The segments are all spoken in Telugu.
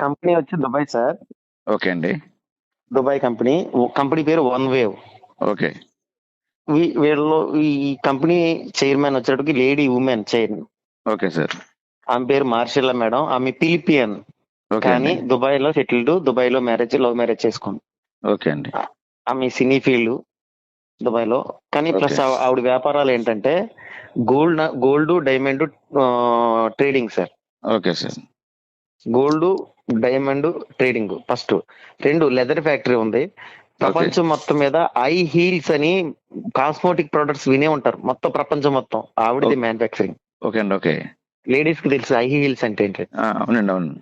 కంపెనీ వచ్చి దుబాయ్ సార్. ఓకే అండి. దుబాయ్ కంపెనీ. కంపెనీ పేరు వన్ వేవ్. ఓకే. వీళ్ళు ఈ కంపెనీ చైర్మన్ వచ్చేటప్పటికి lady woman chair. Okay sir. ఆమె పేరు మార్షల్లా మేడం. ఆమె ఫిలిపియన్. ఓకే కానీ దుబాయ్లో సెటిల్డ్ దుబాయ్లో మ్యారేజ్ లవ్ మ్యారేజ్ చేసుకుంది. ఓకే అండి. ఆమె సినీ ఫీల్డ్ దుబాయ్లో కానీ ప్లస్. ఆవిడ వ్యాపారాలు ఏంటంటే gold gold diamond trading sir. Okay sir. Gold diamond trading. First రెండు లెదర్ ఫ్యాక్టరీ ఉంది. ప్రపంచం మొత్తం మీద ఐ హీల్స్ అని కాస్మోటిక్ ప్రొడక్ట్స్ వినే ఉంటారు. మొత్తం ప్రపంచం మొత్తం. ఆవిడది Okay. మ్యానుఫాక్చరింగ్ ఓకే అండి ఓకే. లేడీస్కి తెలుసు ఐ హీల్స్ అంటే ఏంటి? అవునండి అవును.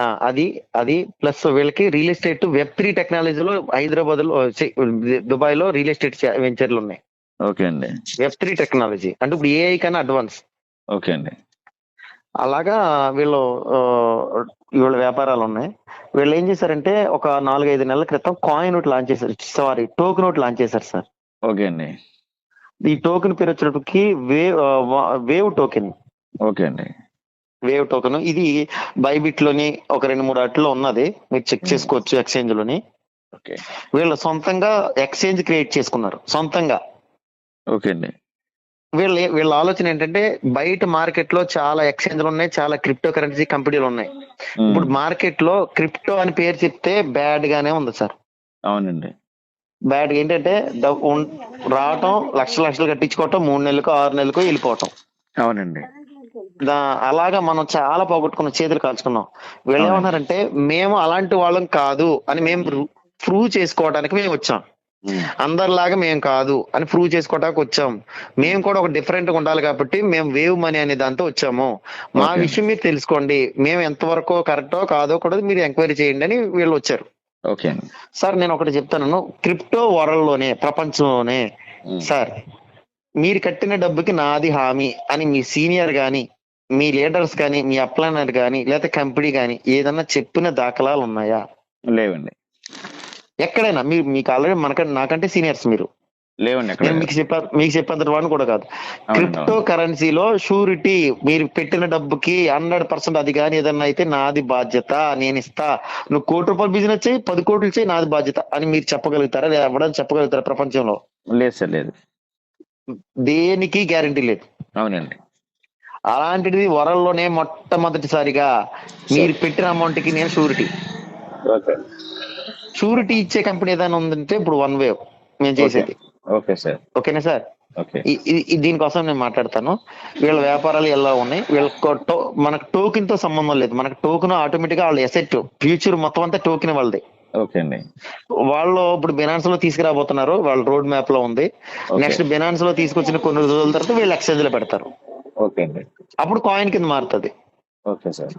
ఆ, అది అది ప్లస్ వీళ్ళకి రియల్ ఎస్టేట్ వెబ్ త్రీ టెక్నాలజీలో హైదరాబాద్లో దుబాయ్లో రియల్ ఎస్టేట్ వెంచర్లు ఉన్నాయి. ఓకే అండి. Web three technology. అంటే ఇప్పుడు ఏఐ కన్నా అడ్వాన్స్. ఓకే అండి. అలాగా వీళ్ళు వీళ్ళ వ్యాపారాలు ఉన్నాయి వీళ్ళు ఏం చేశారంటే ఒక నాలుగైదు నెలల క్రితం కాయిన్ నోట్ లాంచ్ చేశారు. సారీ టోకెన్ నోట్ లాంచ్ చేశారు సార్. ఓకే అండి. ఈ టోకెన్ పేరు వచ్చేటప్పటికి వేవ్ వేవ్ టోకెన్ ఓకే అండి. వేవ్ టోకెన్ ఇది బైబిట్లోని ఒక రెండు మూడు అట్లో ఉన్నది. మీరు చెక్ చేసుకోవచ్చు ఎక్స్చేంజ్లోని ఓకే. వీళ్ళు సొంతంగా ఎక్స్చేంజ్ క్రియేట్ చేసుకున్నారు. సొంతంగా. ఓకే అండి. వీళ్ళ వీళ్ళ ఆలోచన ఏంటంటే బయట మార్కెట్లో చాలా ఎక్స్చేంజ్లు ఉన్నాయి చాలా క్రిప్టో కరెన్సీ కంపెనీలు ఉన్నాయి. ఇప్పుడు మార్కెట్లో క్రిప్టో అని పేరు చెప్తే బ్యాడ్ గానే ఉంది సార్. అవునండి. బ్యాడ్ ఏంటంటే రావటం లక్షల లక్షలు కట్టించుకోవటం మూడు నెలలకు ఆరు నెలలకు వెళ్ళిపోవటం. అవునండి. అలాగా మనం చాలా పోగొట్టుకున్నాం చేతులు కాల్చుకున్నాం. వీళ్ళు. ఏమన్నారంటే మేము అలాంటి వాళ్ళం కాదు అని మేము ప్రూవ్ చేసుకోవడానికి మేము వచ్చాం. అందరిలాగా మేము కాదు అని ప్రూవ్ చేసుకోవడానికి వచ్చాం. మేము కూడా ఒక డిఫరెంట్గా ఉండాలి కాబట్టి మేము వేవ్ మనీ అనే దాంతో వచ్చాము. మా. విషయం మీరు తెలుసుకోండి. మేము ఎంతవరకు కరెక్టో కాదో కూడా మీరు ఎంక్వైరీ చేయండి అని వీళ్ళు వచ్చారు. ఓకే సార్ నేను ఒకటి చెప్తాను. క్రిప్టో వరల్డ్లోనే ప్రపంచంలోనే సార్ మీరు కట్టిన డబ్బుకి నాది హామీ అని మీ సీనియర్ గాని మీ లీడర్స్ కానీ మీ అప్లైనర్ కానీ లేకపోతే కంపెనీ కానీ ఏదన్నా చెప్పిన దాఖలాలు ఉన్నాయా? లేవండి. ఎక్కడైనా మీరు మీకు ఆల్రెడీ మనకంటే నాకంటే సీనియర్స్ మీరు. లేవండి ఎక్కడ మీకు చెప్పా మీకు చెప్పేంత వాడిని కూడా కాదు. క్రిప్టో కరెన్సీలో షూరిటీ మీరు పెట్టిన డబ్బుకి హండ్రెడ్ పర్సెంట్ అది కానీ ఏదన్నా అయితే నాది బాధ్యత నేను ఇస్తా. నువ్వు కోటి రూపాయలు బిజినెస్ చేయి పది కోట్లు చేయి నాది బాధ్యత అని మీరు చెప్పగలుగుతారా? లేదా ఎవడని చెప్పగలుగుతారా ప్రపంచంలో? లేదు సార్ లేదు. దేనికి గ్యారంటీ లేదు. అవునండి. అలాంటిది వరల్లోనే మొట్టమొదటిసారిగా మీరు పెట్టిన అమౌంట్కి నేను షూరిటీ ఓకే. షూరిటీ ఇచ్చే కంపెనీ ఏదైనా ఉందంటే ఇప్పుడు వన్ వేవ్ మేము చేసేది. ఓకే సార్ ఓకేనా సార్ దీనికోసం నేను మాట్లాడతాను. వీళ్ళ వ్యాపారాలు ఎలా ఉన్నాయి? వీళ్ళ మనకు టోకెన్తో సంబంధం లేదు. మనకు టోకెన్ ఆటోమేటిక్గా వాళ్ళ ఎసెట్ ఫ్యూచర్ మొత్తం అంతా టోకెన్ వాళ్ళది. ఓకే అండి. వాళ్ళు ఇప్పుడు బినాన్స్లో తీసుకురాబోతున్నారు. వాళ్ళ రోడ్ మ్యాప్లో ఉంది. నెక్స్ట్ బినాన్స్లో తీసుకొచ్చిన కొన్ని రోజుల తర్వాత వీళ్ళు ఎక్స్చేంజ్లో పెడతారు. ఓకే అండి. అప్పుడు కాయిన్ కింద మారుతుంది. Okay sir.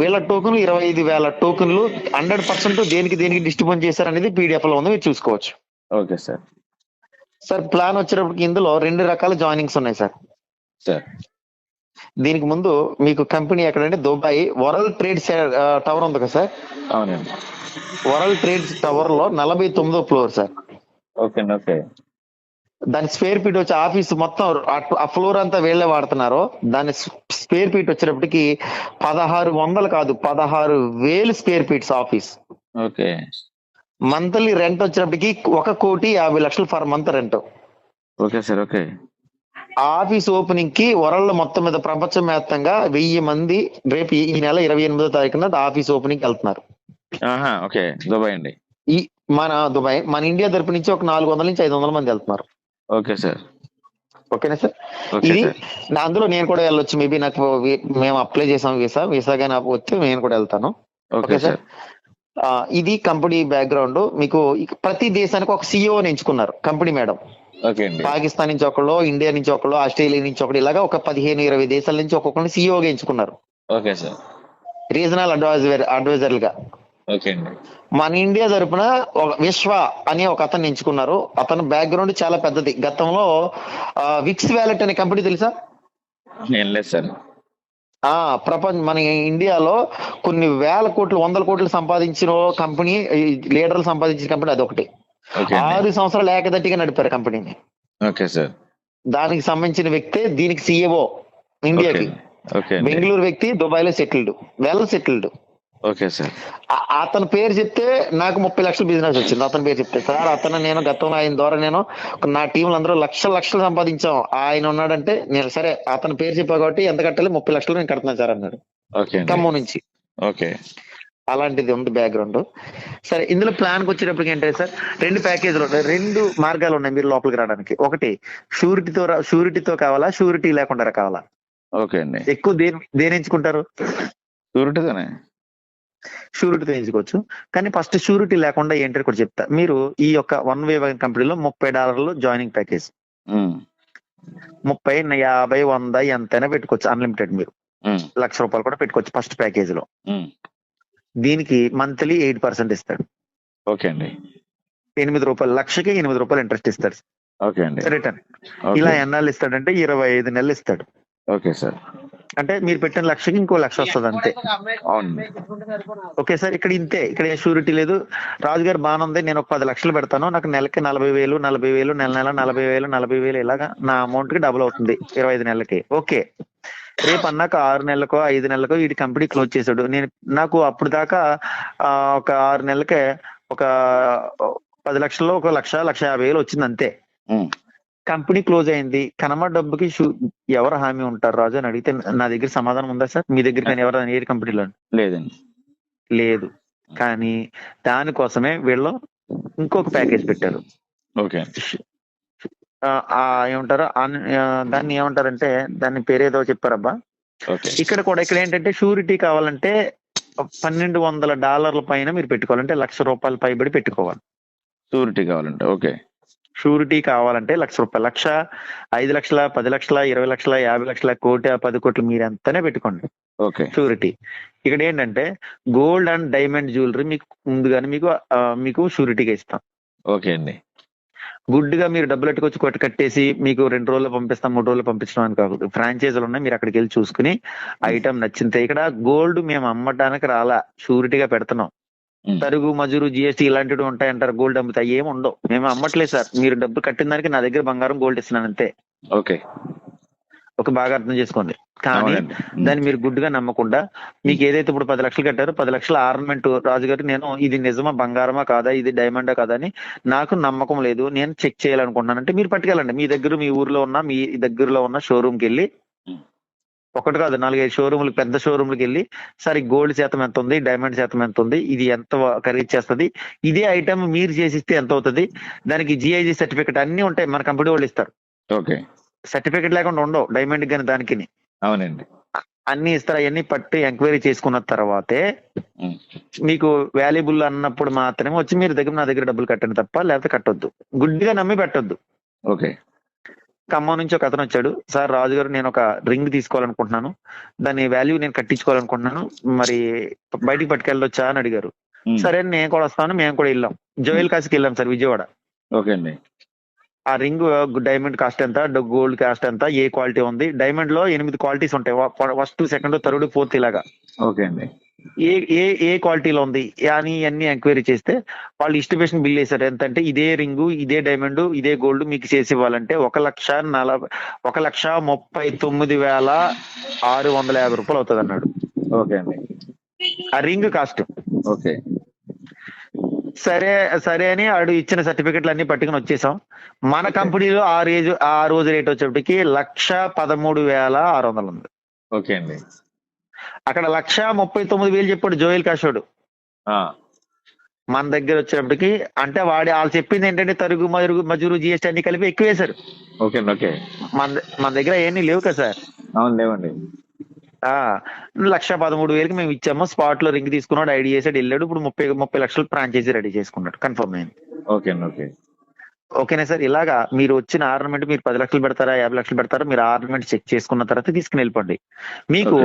వీళ్ళ టోకెన్లు ఇరవై ఐదు వేల టోకెన్లు హండ్రెడ్ పర్సెంట్ దేనికి దేనికి డిస్ట్రిబ్యూట్ చేశారు అనేది పీడిఎఫ్లో ఉంది మీరు చూసుకోవచ్చు. Okay sir. సార్ ప్లాన్ వచ్చేటప్పటికి ఇందులో రెండు రకాల జాయినింగ్స్ ఉన్నాయి సార్. సార్. దీనికి ముందు మీకు కంపెనీ ఎక్కడంటే దుబాయ్ వరల్డ్ ట్రేడ్ టవర్ ఉంది కదా సార్? అవునండి. వరల్డ్ ట్రేడ్ టవర్లో నలభై తొమ్మిదో ఫ్లోర్ సార్. ఓకే అండి ఓకే. దాని స్క్వేర్ ఫీట్ వచ్చి ఆఫీస్ మొత్తం ఆ ఫ్లోర్ అంతా వీళ్ళే వాడుతున్నారు. దాని స్క్వేర్ ఫీట్ వచ్చేటప్పటికి పదహారు వందలు కాదు పదహారు వేలు square feets office. Okay. Monthly rent వచ్చేటప్పటికి ఒక కోటి యాభై లక్షలు per month rent. Okay sir okay. Office ఓపెనింగ్కి world మొత్తం మీద ప్రపంచం వ్యాప్తంగా వెయ్యి మంది రేపు ఈ నెల ఇరవై ఎనిమిదో తారీఖున ఆఫీస్ ఓపెనింగ్ వెళ్తున్నారు. ఆహా ఓకే. దుబాయ్ అండి. ఈ మన దుబాయ్ మన ఇండియా తరపు నుంచి ఒక నాలుగు వందల నుంచి ఐదు వందల మంది వెళ్తున్నారు. Okay sir. ఓకేనా సార్? ఇది నా- అందులో నేను కూడా వెళ్ళొచ్చు. మేబీ నాకు వి- మేము అప్లై చేసాం వీసా. వీసా కానీ వస్తే నేను కూడా వెళ్తాను. Okay sir? ఆ, ఇది కంపెనీ బ్యాక్గ్రౌండ్. మీకు ఇక ప్రతి దేశానికి ఒక సిఇఓని ఎంచుకున్నారు. Company madam. ఓకే అండి. పాకిస్తాన్ నుంచి ఒకళ్ళు ఇండియా నుంచి ఒకళ్ళు ఆస్ట్రేలియా నుంచి ఒకళ్ళు ఇలాగా ఒక పదిహేను ఇరవై దేశాల నుంచి ఒక్కొక్కరిని సిఇఓగా ఎంచుకున్నారు. Okay sir. రీజనల్ అడ్వైజర్ అడ్వైజర్లుగా మన ఇండియా తరపున ఒక విశ్వ అని ఒక అతన్ని ఎంచుకున్నారు. అతని బ్యాక్గ్రౌండ్ చాలా పెద్దది. గతంలో విక్స్ వ్యాలెట్ అనే కంపెనీ తెలుసా? లేదు సార్. ఆ ప్రపంచ మన ఇండియాలో కొన్ని వేల కోట్లు వందల కోట్లు సంపాదించిన కంపెనీ లీడర్లు సంపాదించిన కంపెనీ అదొకటి ఆరు సంవత్సరాలు ఏకదట్టిగా నడిపారు కంపెనీని ఓకే సార్. దానికి సంబంధించిన వ్యక్తే దీనికి సిఏఓ ఓకే ఇండియాకి. బెంగళూరు వ్యక్తి దుబాయ్లో settled well settled okay sir. అతని పేరు చెప్తే నాకు ముప్పై లక్షల బిజినెస్ వచ్చింది. అతని పేరు చెప్తే సార్ అతను నేను గతంలో ఆయన ద్వారా నేను నా టీంలు అందరూ లక్షలు లక్షలు సంపాదించాం. ఆయన ఉన్నాడంటే నేను సరే అతని పేరు చెప్పా కాబట్టి ఎంత కట్టాలి? ముప్పై లక్షలు నేను కడుతున్నా సార్ అన్నాడు. ఖమ్మం నుంచి. ఓకే. అలాంటిది ఉంది బ్యాక్గ్రౌండ్ సరే ఇందులో ప్లాన్కి వచ్చేటప్పటికి ఏంటంటే సార్? రెండు ప్యాకేజీలు ఉన్నాయి రెండు మార్గాలు ఉన్నాయి మీరు లోపలికి రావడానికి. ఒకటి షూరిటీతో షూరిటీతో కావాలా? షూరిటీ లేకుండా కావాలా? ఓకే అండి. ఎక్కువ దేని దేని ఎంచుకుంటారు? షూరిటీతోనే షూరిటీతో ఎంచుకోవచ్చు కానీ ఫస్ట్ షూరిటీ లేకుండా ఏంటో కూడా చెప్తా. మీరు ఈ యొక్క వన్ వే కంపెనీలో ముప్పై డాలర్లు జాయినింగ్ ప్యాకేజ్ ముప్పై యాభై వంద ఎంతైనా పెట్టుకోవచ్చు. అన్లిమిటెడ్ మీరు. లక్ష రూపాయలు కూడా పెట్టుకోవచ్చు ఫస్ట్ ప్యాకేజ్లో. దీనికి మంత్లీ ఎయిట్ పర్సెంట్ ఇస్తాడు ఓకే అండి. ఎనిమిది రూపాయలు లక్షకి ఎనిమిది రూపాయలు ఇంట్రెస్ట్ ఇస్తాడు ఓకే అండి. రిటర్న్. ఇలా ఎన్నాళ్ళు ఇస్తాడంటే ఇరవై ఐదు నెలలు ఇస్తాడు. Okay sir. అంటే మీరు పెట్టిన లక్షకి ఇంకో లక్ష వస్తుంది అంతే. అవునండి ఓకే సార్ ఇక్కడ ఇంతే. ఇక్కడ ఏ షూరిటీ లేదు. రాజు గారు బాగానే ఉంది. నేను ఒక పది లక్షలు పెడతాను. నాకు నెలకి నలభై వేలు నలభై వేలు నెల నెల నలభై వేలు నలభై వేలు ఇలాగా నా అమౌంట్కి డబుల్ అవుతుంది. ఇరవై ఐదు నెలలకి. ఓకే. రేపు అన్నాక ఆరు నెలలకో ఐదు నెలలకో వీడి కంపెనీ క్లోజ్ చేశాడు. నేను నాకు అప్పుడు దాకా ఆ, ఒక ఆరు నెలలకే ఒక పది లక్షల్లో ఒక లక్ష లక్ష యాభై వేలు వచ్చింది అంతే. కంపెనీ క్లోజ్ అయింది. కనమ డబ్బుకి షూ- ఎవరు హామీ ఉంటారు? రాజు అని అడిగితే నా దగ్గర సమాధానం ఉందా సార్? మీ దగ్గర కానీ ఎవరు ఏ కంపెనీలో? లేదండి. లేదు. కానీ దానికోసమే వీళ్ళు ఇంకొక ప్యాకేజ్ పెట్టారు. ఓకే. ఏమంటారు? దాన్ని ఏమంటారంటే దాని పేరేదో చెప్పారబ్బా. ఓకే. ఇక్కడ కూడా ఇక్కడ ఏంటంటే షూరిటీ కావాలంటే పన్నెండు వందల డాలర్ల పైన మీరు పెట్టుకోవాలంటే లక్ష రూపాయల పైబడి పెట్టుకోవాలి. షూరిటీ కావాలంటే ఓకే. షూరిటీ కావాలంటే లక్ష రూపాయలు. లక్ష ఐదు లక్షల పది లక్షల ఇరవై లక్షల యాభై లక్షల కోటి పది కోట్లు మీరు ఎంతనే పెట్టుకోండి. ఓకే. షూరిటీ. ఇక్కడ ఏంటంటే గోల్డ్ అండ్ డైమండ్ జ్యువెలరీ మీకు ముందుగానే మీకు మీకు షూరిటీగా ఇస్తాం. ఓకే అండి. గుడ్డుగా మీరు డబ్బులు ఎట్టుకొచ్చి కొట్టి కట్టేసి మీకు రెండు రోజులు పంపిస్తాం మూడు రోజులు పంపించడం అని కాదు. ఫ్రాంచైజీలు ఉన్నాయి మీరు అక్కడికి వెళ్ళి చూసుకుని ఐటమ్ నచ్చింది. ఇక్కడ గోల్డ్ మేము అమ్మటానికి రాలా షూరిటీగా పెడుతున్నాం. తరుగు మజూరు జిఎస్టీ ఇలాంటివి ఉంటాయంటారు గోల్డ్ అమ్ముతాయి ఏమి ఉండవు. మేము అమ్మట్లేదు సార్. మీరు డబ్బు కట్టిన దానికి నా దగ్గర బంగారం గోల్డ్ ఇస్తున్నాను అంతే. ఓకే. ఒక బాగా అర్థం చేసుకోండి. కానీ ఉమ్, దాన్ని మీరు గుడ్డుగా నమ్మకుండా మీకు ఏదైతే ఇప్పుడు పది లక్షలు కట్టారో పది లక్షల ఆర్నమెంట్ రాజుగారు నేను ఇది నిజమా బంగారమా కాదా ఇది డైమండా కాదా అని నాకు నమ్మకం లేదు. నేను చెక్ చేయాలనుకుంటున్నాను. అంటే మీరు పట్టుకెళ్ళండి. మీ దగ్గర మీ ఊర్లో ఉన్న మీ దగ్గరలో ఉన్న షోరూమ్కి వెళ్ళి. ఒకటి కాదు నాలుగైదు షోరూమ్లు పెద్ద షోరూమ్లకి వెళ్ళి సరే గోల్డ్ శాతం ఎంత ఉంది డైమండ్ శాతం ఎంత ఉంది ఇది ఎంత ఖరీదు చేస్తుంది ఇదే ఐటమ్ మీరు చేసిస్తే ఎంత అవుతుంది దానికి జిఐజి సర్టిఫికెట్ అన్ని ఉంటాయి మన కంపెనీ వాళ్ళు ఇస్తారు. ఓకే. సర్టిఫికెట్ లేకుండా ఉండవు డైమండ్ కానీ దానికి అవునండి. అన్ని ఇస్తారు అవన్నీ పట్టి ఎంక్వైరీ చేసుకున్న తర్వాతే మీకు వాల్యుబుల్ అన్నప్పుడు మాత్రమే వచ్చి మీరు దగ్గర నా దగ్గర డబ్బులు కట్టండి తప్ప లేకపోతే కట్టొద్దు. గుడ్డిగా నమ్మి పెట్టొద్దు. ఓకే. ఖమ్మం నుంచి ఒక అతను వచ్చాడు. సార్ రాజు గారు నేను ఒక రింగ్ తీసుకోవాలనుకుంటున్నాను. దాని వాల్యూ నేను కట్టించుకోవాలనుకుంటున్నాను. మరి బయటికి పట్టుకెళ్ళొచ్చా? అని అడిగారు. సరే నేను కూడా వస్తాను. మేము కూడా వెళ్ళాం. జోయల్ కాశీకి వెళ్ళాం సార్ విజయవాడ. ఓకే అండి. ఆ రింగ్ డైమండ్ కాస్ట్ ఎంత? గోల్డ్ కాస్ట్ ఎంత? ఏ క్వాలిటీ ఉంది? డైమండ్లో ఎనిమిది క్వాలిటీస్ ఉంటాయి. ఫస్ట్ సెకండ్ థర్డ్ ఫోర్త్ ఇలాగా. ఓకే అండి. ఏ ఏ ఏ క్వాలిటీలో ఉంది? అని అన్ని ఎంక్వైరీ చేస్తే వాళ్ళు ఇస్టిమేషన్ బిల్ వేశారు. ఎంత అంటే ఇదే రింగు ఇదే డైమండ్ ఇదే గోల్డ్ మీకు చేసి ఇవ్వాలంటే ఒక లక్ష నలభై ఒక లక్ష ముప్పై తొమ్మిది వేల ఆరు వందల యాభై రూపాయలు అవుతుంది అన్నాడు ఓకే అండి. ఆ రింగ్ కాస్ట్. ఓకే. సరే సరే అని ఆడు ఇచ్చిన సర్టిఫికెట్లు అన్ని పట్టుకుని వచ్చేసాం. మన కంపెనీలో ఆ రేజు ఆ రోజు రేట్ వచ్చేప్పటికి లక్ష పదమూడు వేల ఆరు వందలు ఉంది. ఓకే అండి. అక్కడ లక్ష ముప్పై తొమ్మిది వేలు చెప్పాడు జోయల్ కాషోడు మన దగ్గర వచ్చేటప్పటికి అంటే వాడి వాళ్ళు చెప్పింది ఏంటంటే తరుగు మరుగు మజూరు జిఎస్టీ అన్ని కలిపి ఎక్కువ వేశారు ఓకే ఓకే. మన మన దగ్గర ఏమీ లేవు కదా సార్. అవును లేవండి. లక్ష పదమూడు వేలకి మేము ఇచ్చాము. స్పాట్లో రింగ్ తీసుకున్నాడు ఐడి చేసాడు వెళ్ళాడు. ఇప్పుడు ముప్పై ముప్పై లక్షలు ఫ్రాంచైజీ రెడీ చేసుకున్నాడు. కన్ఫర్మ్ అయింది. Okay okay. ఓకేనా సార్? ఇలాగా మీరు వచ్చిన ఆర్నమెంట్ మీరు పది లక్షలు పెడతారా యాభై లక్షలు పెడతారా మీరు ఆర్నమెంట్ చెక్ చేసుకున్న తర్వాత తీసుకుని వెళ్ళిపోండి. మీకు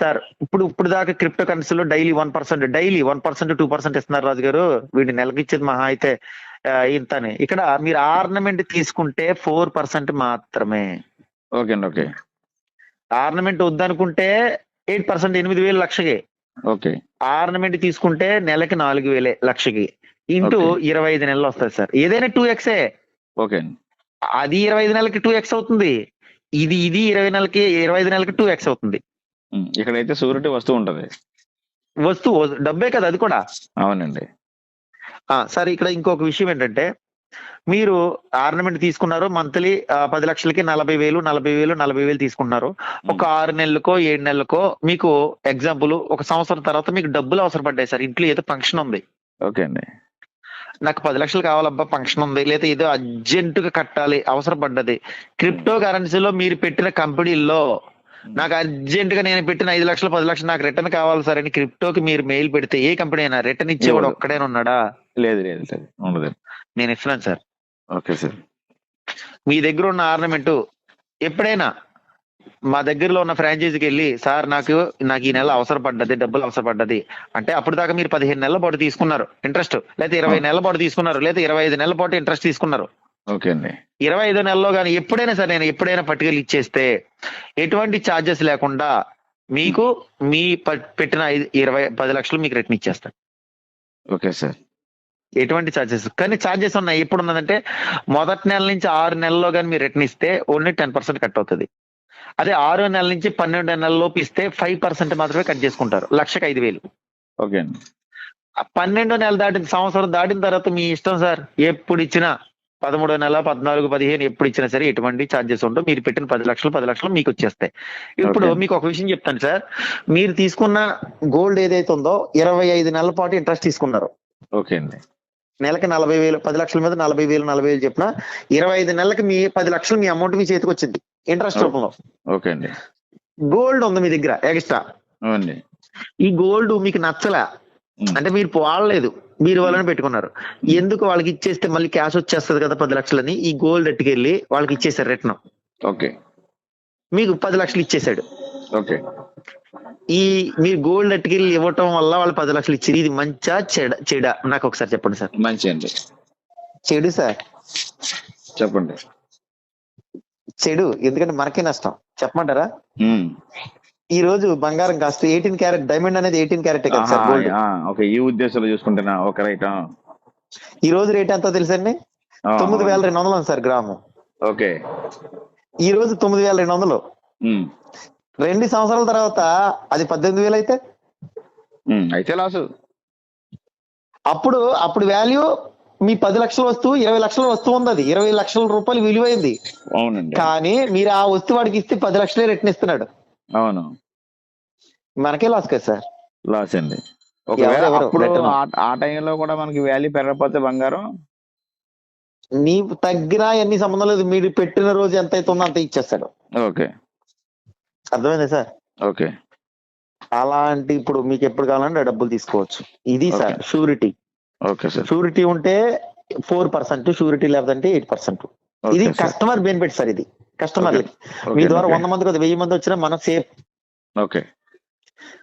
సార్ ఇప్పుడు ఇప్పుడు దాకా క్రిప్టో కరెన్సీలో daily one percent daily one percent two percent ఇస్తున్నారు రాజు గారు. వీడిని నెలకి ఇచ్చేది మహా అయితే ఇంతని. ఇక్కడ మీరు ఆర్నమెంట్ తీసుకుంటే ఫోర్ పర్సెంట్ మాత్రమే. ఓకే అండి ఓకే. ఆర్నమెంట్ వద్దనుకుంటే ఎయిట్ పర్సెంట్ ఎనిమిది వేలు లక్షకి. ఓకే. ఆర్నమెంట్ తీసుకుంటే నెలకి నాలుగు వేలే లక్షకి. ఇంటూ. ఇరవై ఐదు నెలలు వస్తుంది సార్. ఏదైనా టూ ఎక్సే. ఓకే. అది ఇరవై ఐదు నెలలకి టూ ఎక్స్ అవుతుంది. ఇది ఇది ఇరవై నెలలకి ఇరవై ఐదు నెలలకి టూ ఎక్స్ అవుతుంది. ఇక్కడైతే షూరిటీ వస్తూ ఉంటది. వస్తువు డబ్బే కదా అది కూడా. అవునండి. సరే ఇక్కడ ఇంకొక విషయం ఏంటంటే మీరు ఆర్నమెంట్ తీసుకున్నారు మంత్లీ పది లక్షలకి నలభై వేలు నలభై వేలు నలభై వేలు తీసుకున్నారు. ఒక ఆరు నెలలకో ఏడు నెలలకో మీకు ఎగ్జాంపుల్ ఒక సంవత్సరం తర్వాత మీకు డబ్బులు అవసరపడ్డాయి సార్. ఇంట్లో ఏదో ఫంక్షన్ ఉంది. ఓకే అండి. నాకు పది లక్షలు కావాలబ్బా ఫంక్షన్ ఉంది. లేదా ఏదో అర్జెంట్గా కట్టాలి అవసరపడ్డది క్రిప్టో కరెన్సీలో మీరు పెట్టిన కంపెనీల్లో నాకు అర్జెంట్గా నేను పెట్టిన ఐదు లక్షలు పది లక్షలు నాకు రిటర్న్ కావాలి సార్ అని క్రిప్టోకి మీరు మెయిల్ పెడితే ఏ కంపెనీ అయినా రిటర్న్ ఇచ్చేవాడు? ఒక్కడే ఉన్నాడా? లేదు లేదు లేదు. ఉండదు. నేను ఇస్తున్నాను సార్. Okay sir. మీ దగ్గర ఉన్న ఆర్నమెంట్ ఎప్పుడైనా మా దగ్గరలో ఉన్న ఫ్రాంచైజీకి వెళ్ళి సార్ నాకు నాకు ఈ నెల అవసరపడ్డది డబ్బులు అవసరపడ్డది. అంటే అప్పుడు దాకా మీరు పదిహేను నెలల పాటు తీసుకున్నారు ఇంట్రెస్ట్ లేదా ఇరవై నెలల పాటు తీసుకున్నారు లేదా ఇరవై ఐదు నెలల పాటు ఇంట్రెస్ట్ తీసుకున్నారు. ఓకే అండి. ఇరవై ఐదో నెలలో కానీ ఎప్పుడైనా సరే నేను ఎప్పుడైనా పట్టుకెళ్ళి ఇచ్చేస్తే ఎటువంటి ఛార్జెస్ లేకుండా మీకు మీ పెట్టిన ఇరవై పది లక్షలు మీకు రిటర్న్ ఇచ్చేస్తాను ఓకే సార్. ఎటువంటి ఛార్జెస్ కానీ ఛార్జెస్ ఉన్నాయి. ఎప్పుడు ఉన్నదంటే మొదటి నెల నుంచి ఆరు నెలల్లో కానీ మీరు రిటర్న్ ఇస్తే ఓన్లీ టెన్ పర్సెంట్ కట్ అవుతుంది. అదే ఆరో నెల నుంచి పన్నెండు నెలల లోపు ఇస్తే ఫైవ్ పర్సెంట్ మాత్రమే కట్ చేసుకుంటారు. లక్షకి ఐదు వేలు. ఓకే పన్నెండో నెల దాటిన సంవత్సరం దాటిన తర్వాత మీ ఇష్టం సార్ ఎప్పుడు ఇచ్చినా పదమూడో నెల పద్నాలుగు పదిహేను ఎప్పుడు ఇచ్చినా సరే ఎటువంటి ఛార్జెస్ ఉండవు. మీరు పెట్టిన పది లక్షలు పది లక్షలు మీకు వచ్చేస్తాయి. ఇప్పుడు. మీకు ఒక విషయం చెప్తాను సార్. మీరు తీసుకున్న గోల్డ్ ఏదైతే ఉందో ఇరవై ఐదు నెలల పాటు ఇంట్రెస్ట్ తీసుకున్నారు. ఓకే అండి. నెలకి నలభై వేలు పది లక్షల మీద నలభై వేలు నలభై వేలు చెప్పిన ఇరవై ఐదు నెలలకి మీ పది లక్షలు మీ అమౌంట్ మీ చేతికి వచ్చింది ఇంట్రెస్ట్. రూపంలో. ఓకే అండి. గోల్డ్ ఉంది మీ దగ్గర ఎక్స్ట్రా? ఈ గోల్డ్ మీకు నచ్చలా. అంటే మీరు వాడలేదు మీరు వాళ్ళని పెట్టుకున్నారు. ఎందుకు వాళ్ళకి ఇచ్చేస్తే మళ్ళీ క్యాష్ వచ్చేస్తుంది కదా పది లక్షలని ఈ గోల్డ్ ఎట్టుకెళ్ళి వాళ్ళకి ఇచ్చేసారు రిటర్న్ ఓకే. మీకు పది లక్షలు ఇచ్చేసాడు ఓకే. ఈ మీరు గోల్డ్ ఎట్టుకెళ్ళి ఇవ్వటం వల్ల వాళ్ళు పది లక్షలు ఇచ్చారు ఇది మంచా చెడ చెడ? నాకు ఒకసారి చెప్పండి సార్. మంచి అండి. చెడు సార్. చెప్పండి. చెడు. ఎందుకంటే మనకే నష్టం. చెప్పమంటారా. ఈ రోజు బంగారం కాస్త ఎయిటీన్ క్యారెట్ డైమండ్ అనేది ఎయిటీన్ క్యారెట్ కదా సార్ గోల్డ్. ఓకే. ఈ ఉద్దేశంలో చూసుకుంటున్నా ఓకే రైట్. ఈ రోజు రేట్ ఎంత తెలుసండి తొమ్మిది వేల రెండు వందలు ఉంది సార్ గ్రాము. ఓకే. ఈ రోజు తొమ్మిది వేల రెండు వందలు. రెండు సంవత్సరాల తర్వాత అది పద్దెనిమిది వేలు అయితే? అయితే లాసు. అప్పుడు అప్పుడు వాల్యూ మీ పది లక్షల వస్తువు ఇరవై లక్షల వస్తువు ఉంది అది ఇరవై లక్షల రూపాయలు విలువైంది. అవునండి. కానీ మీరు ఆ వస్తువు వాడికి ఇస్తే పది లక్షలే రిటర్న్ ఇస్తున్నాడు. అవును. మనకే లాస్ కదా సార్? లాస్ అండి. ఒకవేళ? అప్పుడు. ఆ- టైంలో కూడా మనకి వాల్యూ పెరగకపోతే బంగారం? నీవు తగ్గినా ఎన్ని సంబంధం లేదు. మీరు పెట్టిన రోజు ఎంత అయితే ఉందో అంత ఇచ్చేస్తాడు. ఓకే. అర్థమైందా సార్? ఓకే. అలాంటి ఇప్పుడు మీకు ఎప్పుడు కావాలంటే డబ్బులు తీసుకోవచ్చు. ఇది sir. Surety. Okay sir. Surety ఉంటే ఫోర్ పర్సెంట్ షూరిటీ లేదంటే ఎయిట్ పర్సెంట్. ఇది కస్టమర్ బెనిఫిట్ సార్ ఇది. కస్టమర్లకి. మీ ద్వారా. వంద మంది కదా వెయ్యి మంది వచ్చినా మనం సేఫ్. ఓకే.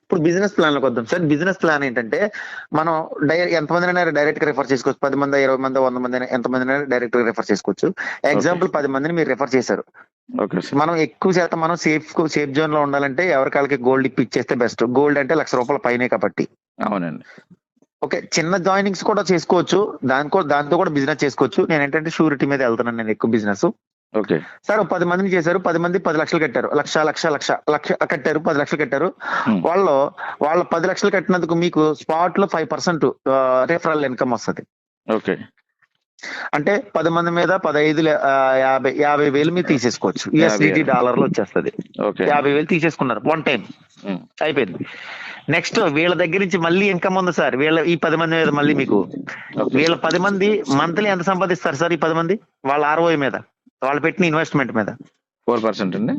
ఇప్పుడు బిజినెస్ ప్లాన్లోకి వద్దాం. సార్ బిజినెస్ ప్లాన్ ఏంటంటే మనం డైరెక్ట్ ఎంతమంది అయినా డైరెక్ట్గా రిఫర్ చేసుకోవచ్చు. పది మంది ఇరవై మంది వంద మంది అయినా ఎంతమంది అయినా డైరెక్ట్గా రిఫర్ చేసుకోవచ్చు. ఎగ్జాంపుల్ పది మందిని మీరు రిఫర్ చేశారు. మనం ఎక్కువ శాతం మనం సేఫ్ సేఫ్ జోన్లో ఉండాలంటే ఎవరికాళ్ళకి గోల్డ్ ఇప్పి ఇచ్చేస్తే బెస్ట్ గోల్డ్ అంటే లక్ష రూపాయల పైనే కాబట్టి. అవునండి. ఓకే చిన్న జాయినింగ్స్ కూడా చేసుకోవచ్చు. దానికో దాంతో కూడా బిజినెస్ చేసుకోవచ్చు. నేను ఏంటంటే షూరిటీ మీద వెళ్తున్నాను నేను ఎక్కువ బిజినెస్ ఓకే. సార్ పది మందిని చేశారు పది మంది పది లక్షలు కట్టారు. లక్ష లక్ష లక్ష లక్ష కట్టారు పది లక్షలు కట్టారు. వాళ్ళు వాళ్ళ పది లక్షలు కట్టినందుకు మీకు స్పాట్లో ఫైవ్ పర్సెంట్ రిఫరల్ ఇన్కమ్ వస్తుంది. ఓకే. అంటే పది మంది మీద పదహైదు యాభై యాభై వేలు మీరు తీసేసుకోవచ్చు. యుఎస్డిటి. డాలర్లో వచ్చేస్తుంది. యాభై వేలు తీసేసుకున్నారు వన్ టైం. అయిపోయింది. నెక్స్ట్ వీళ్ళ దగ్గర నుంచి మళ్ళీ ఇన్కమ్ ఉంది సార్. వీళ్ళ ఈ పది మంది మీద మళ్ళీ మీకు. వీళ్ళ పది మంది మంత్లీ ఎంత సంపాదిస్తారు సార్ ఈ పది మంది? వాళ్ళ ఆర్ఓఐ మీద. వాళ్ళు పెట్టిన ఇన్వెస్ట్మెంట్ మీద. ఫోర్ పర్సెంట్ అండి?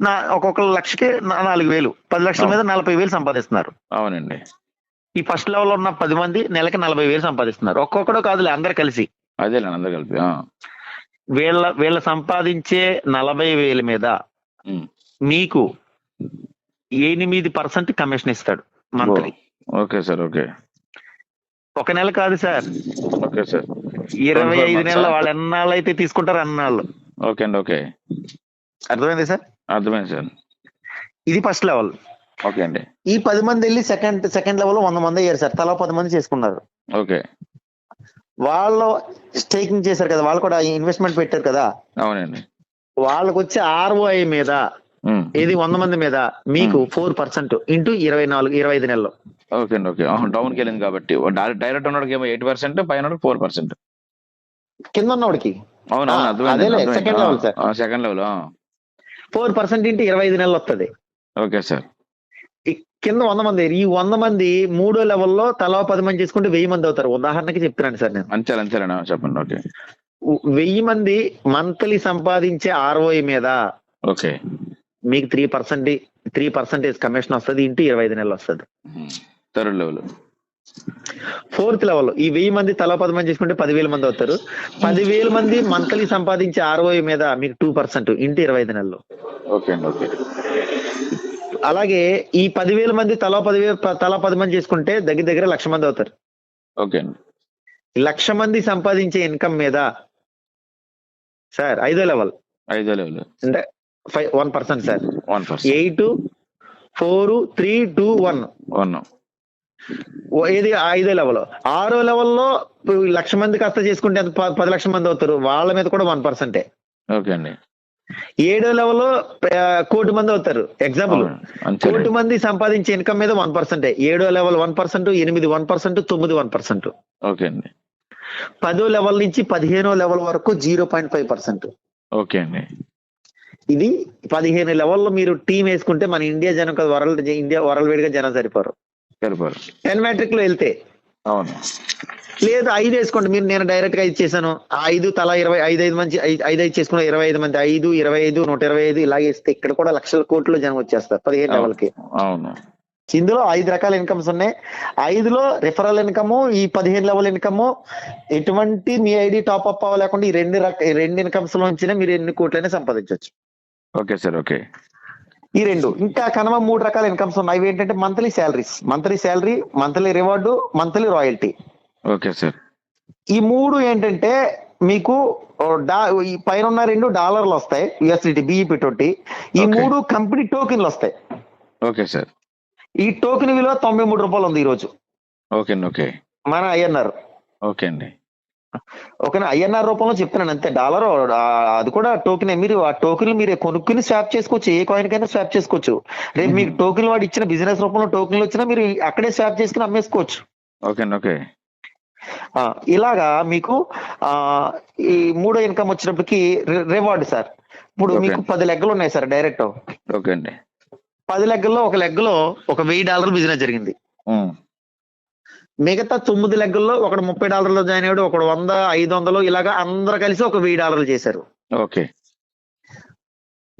నా ఒక్కొక్క లక్షకి నాలుగు వేలు. పది లక్షల మీద నలభై వేలు సంపాదిస్తున్నారు. అవునండి. ఈ ఫస్ట్ లెవెల్ ఉన్న పది మంది నెలకి నలభై వేలు సంపాదిస్తున్నారు. ఒక్కొక్కడు కాదులే అందరు కలిసి. అదేలేండి అందరు కలిపి. వీళ్ళ వీళ్ళ సంపాదించే నలభై వేల మీద. మీకు ఎనిమిది పర్సెంట్ కమిషన్ ఇస్తాడు మంత్లీ. Okay sir okay. ఒక నెల కాదు సార్. Okay sir. ఇరవై ఐదు నెలలు. వాళ్ళు ఎన్నాళ్ళు అయితే తీసుకుంటారు అన్నాళ్ళు. ఓకే అండి ఓకే. అర్థమైంది సార్? అర్థమైంది సార్. ఇది ఫస్ట్ లెవెల్. ఓకే అండి. ఈ పది మంది వెళ్ళి సెకండ్ సెకండ్ లెవెల్ వంద మంది అయ్యారు సార్. తలా పది మంది చేసుకున్నారు. ఓకే. వాళ్ళు స్టేకింగ్ చేశారు కదా వాళ్ళు కూడా ఇన్వెస్ట్మెంట్ పెట్టారు కదా. అవునండి. వాళ్ళకి వచ్చే ఆర్ఓఐ మీద. ఇది వంద మంది మీద మీకు ఫోర్ పర్సెంట్ ఇంటూ ఇరవై నాలుగు ఇరవై ఐదు నెలలు. ఓకే అండి ఓకే. డౌన్కి వెళ్ళింది కాబట్టి. డైరెక్ట్ డైరెక్ట్ ఉన్నోడికి ఏమో ఎయిట్ పర్సెంట్ పైన ఫోర్ పర్సెంట్. కింద ఉన్నవాడికి? second level, sir. Second level four percent into ఇరవై ఐదు నెలలు వస్తుంది ఓకే సార్. కింద వంద మంది ఈ వంద మంది మూడో లెవెల్లో తలా పది మంది చేసుకుంటే వెయ్యి మంది అవుతారు. ఉదాహరణకి చెప్తున్నాను సార్ నేను. అంచాలండి చెప్పండి ఓకే. వెయ్యి మంది మంత్లీ సంపాదించే ఆర్ఓఐ మీద ఓకే. మీకు three percent three percentage commission వస్తుంది ఇంటూ ఇరవై ఐదు నెలలు వస్తుంది. Third level. ఫోర్త్ లెవెల్ ఈ వెయ్యి మంది తలా పది మంది చేసుకుంటే పదివేల మంది అవుతారు. పదివేల మంది మంత్లీ సంపాదించే ఆర్ఓఐ మీద మీకు టూ పర్సెంట్ ఇంటూ ఇరవై ఐదు నెలలు. అలాగే ఈ పదివేల మంది తలా పదివేల తలా పది మంది చేసుకుంటే దగ్గర దగ్గర లక్ష మంది అవుతారు. ఓకే లక్ష మంది సంపాదించే ఇన్కమ్ మీద సార్ ఐదో లెవెల్. ఐదో లెవెల్. అంటే five one percent sir. One eight four three two one. One. ఏది? ఐదో లెవెల్ ఆరో లెవెల్లో లక్ష మంది కాస్త చేసుకుంటే పది లక్షల మంది అవుతారు. వాళ్ళ మీద కూడా వన్ పర్సెంటే. ఓకే అండి. ఏడో లెవెల్లో కోటి మంది అవుతారు. ఎగ్జాంపుల్ కోటి మంది సంపాదించే ఇన్కమ్ మీద వన్ పర్సెంటే. ఏడో లెవెల్ వన్ పర్సెంట్ ఎనిమిది వన్ పర్సెంట్ తొమ్మిది వన్ పర్సెంట్. ఓకే అండి. పదో లెవెల్ నుంచి పదిహేనో లెవెల్ వరకు zero point five percent. Okay అండి. ఇది పదిహేను లెవెల్లో మీరు టీం వేసుకుంటే మన ఇండియా జనం కదా వరల్డ్ ఇండియా వరల్డ్ వైడ్గా జనం సరిపోరు. సరిపోరు టెన్ మ్యాట్రిక్లో వెళ్తే? అవును. లేదు ఐదు వేసుకోండి. మీరు నేను డైరెక్ట్గా ఇచ్చేసాను ఆ ఐదు తలా ఇరవై ఐదు ఐదు మంది ఐదు ఐదు చేసుకున్న ఇరవై ఐదు మంది. ఐదు ఇరవై ఐదు నూట ఇరవై ఐదు ఇలా వేస్తే ఇక్కడ కూడా లక్షల కోట్లు జనం వచ్చేస్తారు పదిహేను లెవెల్కి అవును. ఇందులో ఐదు రకాల ఇన్కమ్స్ ఉన్నాయి. ఐదులో రిఫరల్ ఇన్కమ్ ఈ పదిహేను లెవెల్ ఇన్కమ్. ఎటువంటి మీ ఐడి టాప్ అప్ అవ్వలేకుండా ఈ రెండు రక రెండు ఇన్కమ్స్ లోంచినే మీరు ఎన్ని కోట్లైనా సంపాదించవచ్చు ఓకే సార్ ఓకే. ఈ రెండు. ఇంకా కనవ మూడు రకాల ఇన్కమ్స్ ఉన్నాయి. అవి ఏంటంటే monthly salaries monthly salary monthly reward monthly royalty okay sir. ఈ మూడు ఏంటంటే మీకు పైన ఉన్న రెండు డాలర్లు వస్తాయి. యుఎస్డిటి బిఈపి ట్వంటీ ఈ. మూడు కంపెనీ టోకెన్లు వస్తాయి. Okay sir. ఈ టోకెన్ విలువ తొంభై మూడు రూపాయలు ఉంది ఈ రోజు ఓకే అండి ఓకే. మన ఐఎన్ఆర్. ఓకే అండి. ఓకేనా ఐఎన్ఆర్ రూపంలో చెప్తున్నాను అంతే. డాలర్ అది కూడా టోకెన్. మీరు ఆ టోకెన్ మీరు కొనుక్కుని స్వాప్ చేసుకోవచ్చు. ఏ కాయిన్ కైనా స్వాప్ చేసుకోవచ్చు. రేపు మీకు టోకెన్ వాడు ఇచ్చిన బిజినెస్ రూపంలో టోకెన్లు వచ్చినా మీరు అక్కడే స్వాప్ చేసుకుని అమ్మేసుకోవచ్చు. Okay okay. ఇలాగా మీకు ఆ ఈ మూడో ఇన్కమ్ వచ్చినప్పటికి రివార్డ్ సార్. ఇప్పుడు. మీకు పది లెగ్గలు ఉన్నాయి సార్ డైరెక్ట్. ఓకే అండి. పది లెగ్గల్లో ఒక లెగ్గలో ఒక వెయ్యి డాలర్ బిజినెస్ జరిగింది. మిగతా తొమ్మిది లెగ్గల్లో ఒకడు ముప్పై డాలర్లు జాయిన్ అయ్యాడు ఒకడు వంద ఐదు వందలు ఇలాగా అందరు కలిసి ఒక వెయ్యి డాలర్లు చేశారు. ఓకే.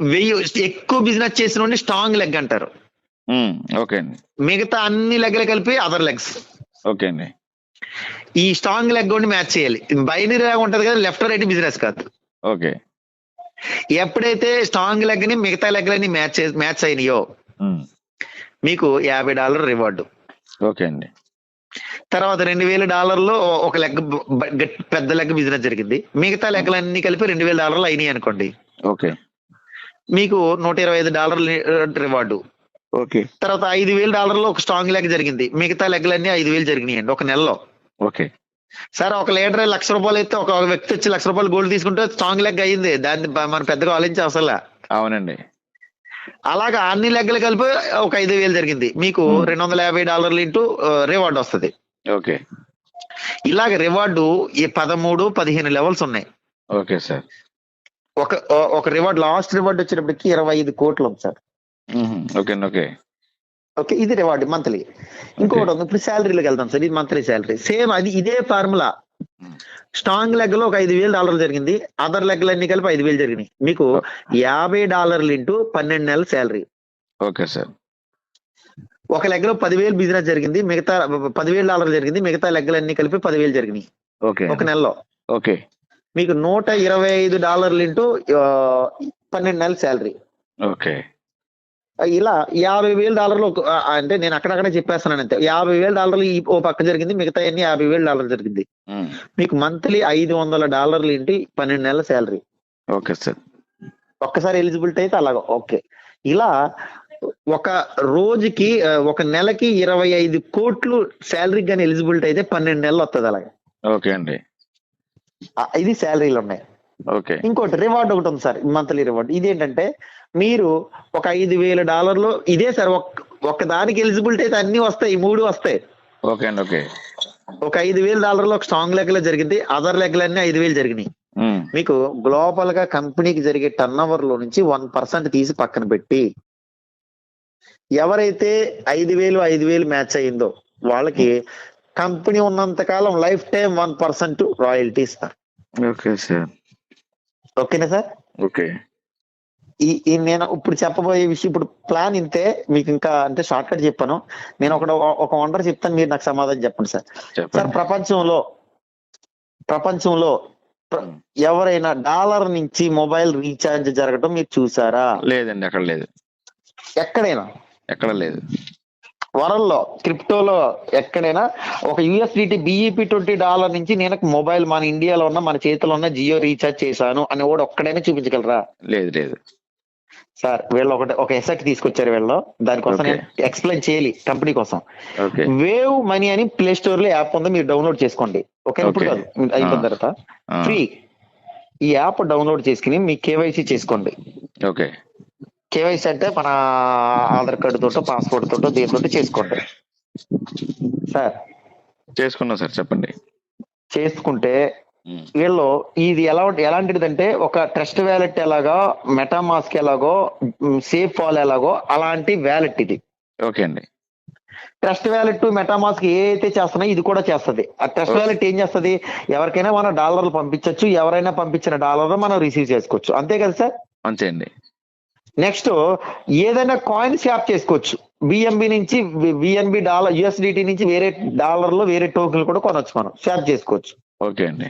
వెయ్యి ఎక్కువ బిజినెస్ చేసిన స్ట్రాంగ్ లెగ్ అంటారు. ఓకే అండి. మిగతా అన్ని లెగ్గలు కలిపి అదర్ లెగ్స్. ఓకే అండి. ఈ స్ట్రాంగ్ లెగ్ని మ్యాచ్ చేయాలి. బైనరీ లాగా ఉంటది కదా లెఫ్ట్ రైట్ బిజినెస్ కాదు. ఓకే. ఎప్పుడైతే స్ట్రాంగ్ లెగ్ని మిగతా లెగ్లని మ్యాచ్ మ్యాచ్ అయినాయో. మీకు యాభై డాలర్ రివార్డు. ఓకే అండి. తర్వాత రెండు వేల డాలర్లు ఒక గట్- పెద్ద లెగ్ బిజినెస్ జరిగింది. మిగతా లెక్కలన్నీ కలిపి రెండు వేల డాలర్లు అయినాయి అనుకోండి. ఓకే. మీకు నూట ఇరవై ఐదు డాలర్లు రివార్డు. ఓకే. తర్వాత ఐదు వేల డాలర్లు ఒక స్ట్రాంగ్ లెగ్ జరిగింది. మిగతా లెగ్లన్నీ ఐదు వేలు జరిగినాయండి ఒక నెలలో. ఓకే. సార్ ఒక లీటర్ లక్ష రూపాయలు అయితే ఒక వ్యక్తి వచ్చి లక్ష రూపాయలు గోల్డ్ తీసుకుంటే స్ట్రాంగ్ లెగ్ అయ్యింది. దాన్ని మనం పెద్దగా ఆలోచించే అవసరం. అవునండి. అలాగా అన్ని లెగ్గలు కలిపి ఒక ఐదు వేలు జరిగింది. మీకు. రెండు వందల యాభై డాలర్లు ఇంటూ రివార్డ్ వస్తుంది. ఓకే. ఇలాగ రివార్డు ఈ పదమూడు పదిహేను లెవెల్స్ ఉన్నాయి. Okay sir. ఒక ఒక రివార్డ్ లాస్ట్ రివార్డ్ వచ్చేటప్పటికి ఇరవై ఐదు కోట్లు ఉంది సార్. Okay okay. ఓకే ఇది రివార్డ్ మంత్లీ. ఇంకొకటి ఉంది ఇప్పుడు శాలరీలోకి వెళ్తాం సార్ ఇది మంత్లీ శాలరీ. సేమ్ అది ఇదే ఫార్ములా. స్ట్రాంగ్ లెగ్లో ఒక ఐదు వేలు డాలర్లు జరిగింది. అదర్ లెగ్లు అన్ని కలిపి ఐదు వేలు జరిగినాయి? మీకు యాభై డాలర్లు ఇంటూ పన్నెండు నెలల శాలరీ. Okay sir. ఒక లెగ్లో పదివేలు బిజినెస్ జరిగింది. మిగతా పదివేలు డాలర్లు జరిగింది. మిగతా లెగ్గలన్నీ కలిపి పదివేలు జరిగినాయి. ఓకే. ఒక నెలలో. ఓకే. మీకు నూట ఇరవై ఐదు డాలర్లు ఇంటూ పన్నెండు నెలల శాలరీ. ఓకే. ఇలా యాభై వేల డాలర్లు అంటే నేను అక్కడక్కడే చెప్పేస్తున్నాను అంతే. యాభై వేల డాలర్లు ఈ ఓ పక్క జరిగింది మిగతా అన్ని యాభై వేల డాలర్లు జరిగింది. మీకు మంత్లీ ఐదు వందల డాలర్లు ఇంటి పన్నెండు నెలల శాలరీ. Okay sir. ఒక్కసారి ఎలిజిబిలిటీ అయితే అలాగ. ఓకే. ఇలా ఒక రోజుకి ఒక నెలకి ఇరవై ఐదు కోట్లు శాలరీ కానీ ఎలిజిబిలిటీ అయితే పన్నెండు నెలలు వస్తుంది అలాగే. ఓకే అండి. ఇది శాలరీలు ఉన్నాయి. ఓకే. ఇంకోటి రివార్డ్ ఒకటి ఉంది సార్ మంత్లీ రివార్డ్ ఇదేంటంటే మీరు ఒక ఐదు వేల డాలర్లు ఇదే సార్ ఒక్క దానికి ఎలిజిబిలిటీ అయితే అన్ని వస్తాయి మూడు వస్తాయి. ఓకే అండి ఓకే. ఒక ఐదు వేల డాలర్లు ఒక స్ట్రాంగ్ లెక్కలో జరిగింది అదర్ లెక్కలన్నీ ఐదు వేలు జరిగినాయి. మీకు గ్లోబల్గా కంపెనీకి జరిగే టర్న్ ఓవర్లో నుంచి వన్ పర్సెంట్ తీసి పక్కన పెట్టి ఎవరైతే ఐదు వేలు ఐదు వేలు మ్యాచ్ అయిందో వాళ్ళకి కంపెనీ ఉన్నంత కాలం life time one percent royalty ఇస్తారు. Okay sir. ఓకేనా సార్? ఓకే. ఈ ఈ నేను ఇప్పుడు చెప్పబోయే విషయం ఇప్పుడు ప్లాన్ ఇంతే మీకు ఇంకా అంటే షార్ట్ కట్ చెప్పాను. నేను ఒక ఒక వండర్ చెప్తాను మీరు నాకు సమాధానం చెప్పండి సార్. సార్ ప్రపంచంలో ప్రపంచంలో ప్ర- ఎవరైనా డాలర్ నుంచి మొబైల్ రీఛార్జ్ జరగడం మీరు చూసారా? లేదండి ఎక్కడ లేదు. ఎక్కడైనా? ఎక్కడ లేదు. వరల్డ్లో క్రిప్టోలో ఎక్కడైనా ఒక యూఎస్డిటి బిఈపి ట్వంటీ డాలర్ నుంచి నేను మొబైల్ మన ఇండియాలో ఉన్న మన చేతిలో ఉన్న జియో రీఛార్జ్ చేశాను అని కూడా ఒక్కడైనా చూపించగలరా? లేదు లేదు. సార్ వీళ్ళు ఒకటి ఒక ఎసెట్ తీసుకొచ్చారు వీళ్ళు. దానికోసం. నేను ఎక్స్ప్లెయిన్ చేయాలి కంపెనీ కోసం. వేవ్ మనీ అని ప్లే స్టోర్లో యాప్ ఉంది మీరు డౌన్లోడ్ చేసుకోండి. ఓకే ఇప్పుడు. కాదు అయిపోయిన. తర్వాత. ఫ్రీ. ఈ యాప్ డౌన్లోడ్ చేసుకుని మీ కేవైసీ చేసుకోండి. ఓకే. కేవైసీ అంటే మన ఆధార్ కార్డు తోటో పాస్పోర్ట్ తోటో దీంతో చేసుకోండి. సార్. చేసుకున్నాం సార్ చెప్పండి. చేసుకుంటే వీళ్ళు ఇది ఎలా ఎలాంటిదంటే ఒక ట్రస్ట్ వ్యాలెట్ ఎలాగో మెటామాస్క్ ఎలాగో సేఫ్ ఫాల్ ఎలాగో అలాంటి వ్యాలెట్ ఇది. ఓకే అండి. ట్రస్ట్ వ్యాలెట్ మెటామాస్క్ ఏ అయితే చేస్తున్నాయో ఇది కూడా చేస్తది. ఆ ట్రస్ట్. వ్యాలెట్ ఏం చేస్తది? ఎవరికైనా మనం డాలర్లు పంపించవచ్చు ఎవరైనా పంపించిన డాలర్ మనం రిసీవ్ చేసుకోవచ్చు. అంతే కదా సార్? అంతే అండి. నెక్స్ట్ ఏదైనా కాయిన్ స్వాప్ చేసుకోవచ్చు. బిఎంబి నుంచి బిఎన్బి డాలర్ యుఎస్డిటి నుంచి వేరే డాలర్లు వేరే టోకెన్లు కూడా కొనొచ్చు మనం. స్వాప్ చేసుకోవచ్చు. ఓకే అండి.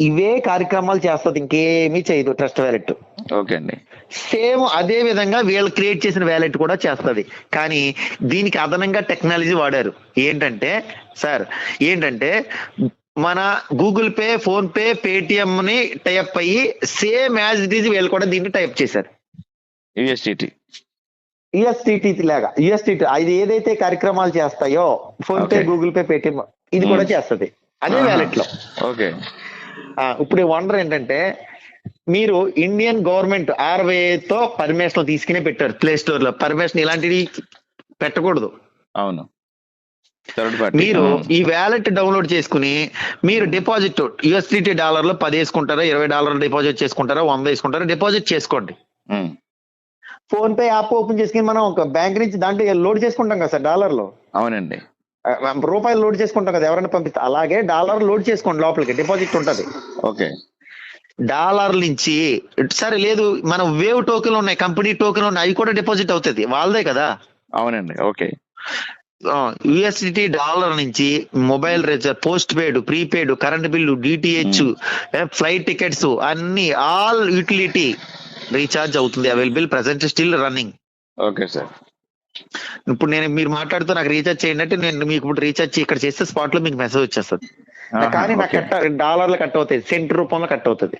ఇవే కార్యక్రమాలు చేస్తుంది ఇంకేమీ చేయదు ట్రస్ట్ వ్యాలెట్ ఓకే అండి. సేమ్ అదే విధంగా వీళ్ళు క్రియేట్ చేసిన వ్యాలెట్ కూడా చేస్తది. కానీ దీనికి అదనంగా టెక్నాలజీ వాడారు. ఏంటంటే సార్ ఏంటంటే మన Google Pay PhonePe Paytm ని టైప్ అయ్యి సేమ్ యాజ్ ఇట్ ఈజ్ వీళ్ళు కూడా దీన్ని టైప్ చేశారు. యుఎస్టిటి యుఎస్టిటి లాగా. యుఎస్టిటి అది ఏదైతే కార్యక్రమాలు చేస్తాయో PhonePe. Google Pay Paytm ఇది కూడా Hmm. చేస్తది. అదే వ్యాలెట్లో ఓకే ఇప్పుడు వండర్ ఏంటంటే మీరు ఇండియన్ గవర్నమెంట్ ఆర్బీఐ తో పర్మిషన్ తీసుకునే పెట్టారు ప్లే స్టోర్లో పర్మిషన్ ఇలాంటివి పెట్టకూడదు. అవును. మీరు ఈ వ్యాలెట్ డౌన్లోడ్ చేసుకుని మీరు డిపాజిట్ యుఎస్డిటి డాలర్లో పది వేసుకుంటారా ఇరవై డాలర్లు డిపాజిట్ చేసుకుంటారా వంద వేసుకుంటారా డిపాజిట్ చేసుకోండి. ఫోన్ పే యాప్ ఓపెన్ చేసుకుని మనం ఒక బ్యాంక్ నుంచి దాంట్లో లోడ్ చేసుకుంటాం కదా సార్ డాలర్లు. అవునండి. రూపాయలు లోడ్ చేసుకుంటాం కదా ఎవరైనా పంపిస్తే. అలాగే డాలర్ లోడ్ చేసుకోండి లోపలికి డిపాజిట్ ఉంటది. ఓకే. డాలర్ నుంచి సరే లేదు మన వేవ్ టోకెన్ ఉన్నాయి కంపెనీ టోకెన్ ఉన్నాయి అవి కూడా డిపాజిట్ అవుతుంది వాళ్ళదే కదా. అవునండి ఓకే. యుఎస్డిటి డాలర్ నుంచి mobile recharge postpaid prepaid current bill DTH flight tickets అన్ని ఆల్ యూటిలిటీ రీఛార్జ్ అవుతుంది available present still running okay sir ఇప్పుడు నేను మీరు మాట్లాడుతూ నాకు రీఛార్జ్ చేయండి అంటే నేను మీకు ఇప్పుడు రీఛార్జ్ ఇక్కడ చేస్తే స్పాట్లో మీకు మెసేజ్ వచ్చేస్తుంది. కానీ నాకు కట్ డాలర్లు కట్ అవుతుంది సెంట్ రూపంలో కట్ అవుతుంది.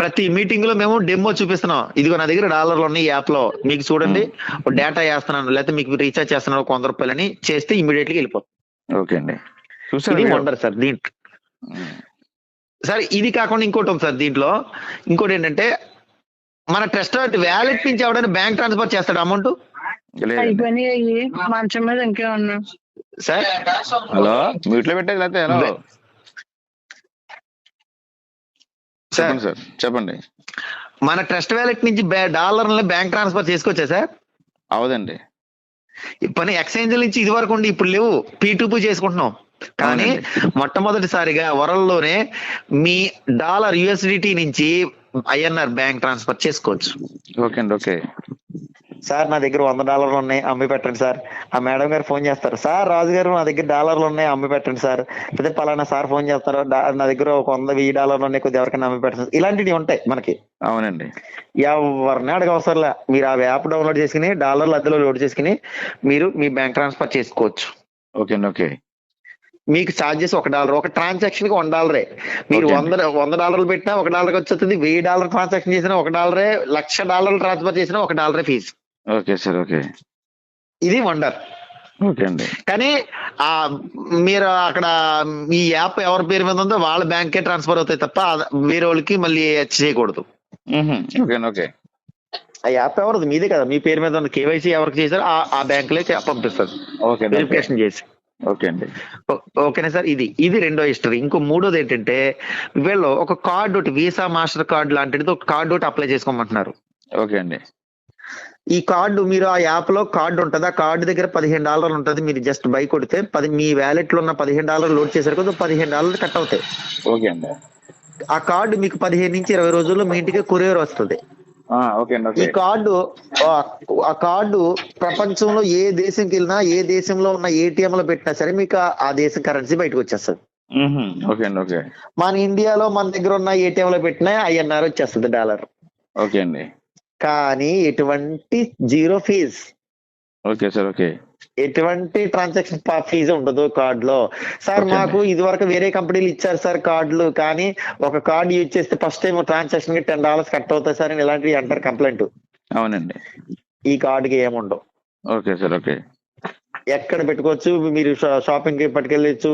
ప్రతి మీటింగ్లో మేము డెమో చూపిస్తున్నాం. ఇదిగో నా దగ్గర డాలర్లు ఉన్నాయి యాప్లో. మీకు చూడండి డేటా వేస్తున్నాను లేకపోతే మీకు రీఛార్జ్ చేస్తున్నాను వంద రూపాయలని చేస్తే ఇమీడియట్గా వెళ్ళిపోతుంది. ఓకే అండి. ఇది వండర్ సార్ దీంట్లో. సార్ ఇది కాకుండా ఇంకోటి ఉంది సార్ దీంట్లో. ఇంకోటి ఏంటంటే మన ట్రస్ట్ వ్యాలెట్ నుంచి ఎవడైనా బ్యాంక్ ట్రాన్స్ఫర్ చేస్తాడు అమౌంట్ లేదండి అయిపోయినాయి. అయ్యి మంచం మీద ఇంకే ఉన్నా. సార్? హలో మ్యూట్లో పెట్టేది లేకపోతే హలో లే- సార్. చెప్పండి సార్ చెప్పండి. మన ట్రస్ట్ వ్యాలెట్ నుంచి డాలర్ బ్యాంక్ ట్రాన్స్ఫర్ చేసుకోవచ్చా సార్? అవదండి. పని ఎక్స్చేంజ్ నుంచి ఇది వరకు ఉండి ఇప్పుడు లేవు. పీ టు పీ చేసుకుంటున్నాం. కానీ మొట్టమొదటిసారిగా వరల్డ్లోనే మీ డాలర్ యుఎస్డిటి నుంచి ఐఎన్ఆర్ బ్యాంక్ ట్రాన్స్ఫర్ చేసుకోవచ్చు. ఓకే అండి ఓకే. సార్ నా దగ్గర వంద డాలర్లు ఉన్నాయి అమ్మి పెట్టండి సార్. ఆ మేడం గారు ఫోన్ చేస్తారు. సార్ రాజు గారు నా దగ్గర డాలర్లు ఉన్నాయి అమ్మి పెట్టండి సార్. లేదా పలానా సార్ ఫోన్ చేస్తారు "డా- నా దగ్గర ఒక వంద వెయ్యి డాలర్లు ఉన్నాయి కొద్దిగా ఎవరికైనా అమ్మి పెట్టండి ఇలాంటివి ఉంటాయి మనకి. అవునండి. ఎవరిని అడగవసరంలే మీరు ఆ యాప్ డౌన్లోడ్ చేసుకుని డాలర్లు అద్దెలో లోడ్ చేసుకుని మీరు మీ బ్యాంక్ ట్రాన్స్ఫర్ చేసుకోవచ్చు. ఓకే అండి ఓకే. మీకు ఛార్జెస్ ఒక డాలర్ ఒక ట్రాన్సాక్షన్కి వన్ డాలరే మీరు. వంద వంద డాలర్లు పెట్టినా ఒక డాలర్ వచ్చేస్తుంది. వెయ్యి డాలర్ ట్రాన్సాక్షన్ చేసినా ఒక డాలరే లక్ష డాలర్లు ట్రాన్స్ఫర్ చేసినా ఒక డాలరే ఫీజు ఓకే సార్ ఓకే. ఇది వండర్ ఓకే అండి. కానీ ఆ మీరు అక్కడ ఈ యాప్ ఎవరి పేరు మీద ఉందో వాళ్ళ బ్యాంకే ట్రాన్స్ఫర్ అవుతాయి తప్ప వేరే వాళ్ళకి మళ్ళీ చేయకూడదు. ఓకే ఆ యాప్ ఎవరిది? మీదే కదా. మీ పేరు మీద ఉన్న కేవైసీ ఎవరికి చేశారో ఆ బ్యాంకులే పంపిస్తారు. వెరిఫికేషన్ చేసి. ఓకే అండి. ఓకేనా సార్. ఇది ఇది రెండో హిస్టరీ. ఇంకో మూడోది ఏంటంటే వీళ్ళు ఒక కార్డు ఒకటి వీసా మాస్టర్ కార్డు లాంటిది ఒక కార్డు ఒకటి అప్లై చేసుకోమంటున్నారు. ఓకే అండి. ఈ కార్డు మీరు ఆ యాప్లో కార్డు ఉంటుంది. ఆ కార్డు దగ్గర పదిహేను డాలర్లు ఉంటుంది. మీరు జస్ట్ బై కొడితే పది మీ వ్యాలెట్లో ఉన్న పదిహేను డాలర్లు లోడ్ చేసరికి పదిహేను డాలర్లు కట్ అవుతాయి. ఓకే అండి. ఆ కార్డు మీకు పదిహేను నుంచి ఇరవై రోజుల్లో మీ ఇంటికి కొరియర్ వస్తుంది. ఈ కార్డు ఆ- కార్డు ప్రపంచంలో ఏ దేశంకి వెళ్ళినా ఏ దేశంలో ఉన్న ఏటీఎం లో పెట్టినా సరే మీకు ఆ- దేశం కరెన్సీ బయటకు వచ్చేస్తుంది. ఓకే అండి ఓకే. మన ఇండియాలో మన దగ్గర ఉన్న ఏటీఎం లో పెట్టినా ఐఎన్ఆర్ వచ్చేస్తుంది డాలర్. ఓకే అండి. కానీ ఎటువంటి zero fees. Okay sir okay. ఎటువంటి ట్రాన్సాక్షన్ ఫీజు ఉండదు కార్డ్లో సార్. మాకు ఇది వరకు వేరే కంపెనీలు ఇచ్చారు సార్ కార్డులు కానీ ఒక కార్డు యూజ్ చేస్తే ఫస్ట్ టైం ట్రాన్సాక్షన్కి టెన్ డాలర్స్ కట్ అవుతాయి సార్ అని ఇలాంటివి అంటారు కంప్లైంట్. అవునండి. ఈ కార్డుకి ఏముండవు ఓకే సార్ ఓకే. ఎక్కడ పెట్టుకోవచ్చు? మీరు షాపింగ్కి పట్టుకెళ్ళచ్చు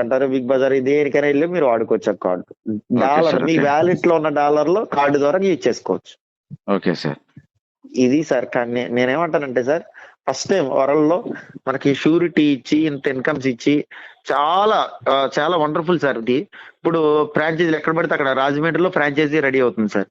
అంటారు బిగ్ బజార్ దేనికైనా వెళ్ళి మీరు వాడుకోవచ్చు కార్డు. డాలర్ మీ. వ్యాలెట్లో ఉన్న డాలర్లో కార్డు ద్వారా యూజ్ చేసుకోవచ్చు. Okay sir. ఇది సార్ కానీ నేనేమంటానంటే సార్ ఫస్ట్ టైం వరల్డ్లో మనకి షూరిటీ ఇచ్చి ఇంత ఇన్కమ్స్ ఇచ్చి చాలా చాలా వండర్ఫుల్ సార్ ఇది. ఇప్పుడు ఫ్రాంచైజీలు ఎక్కడ పడితే అక్కడ రాజమండ్రిలో ఫ్రాంచైజీ రెడీ అవుతుంది సార్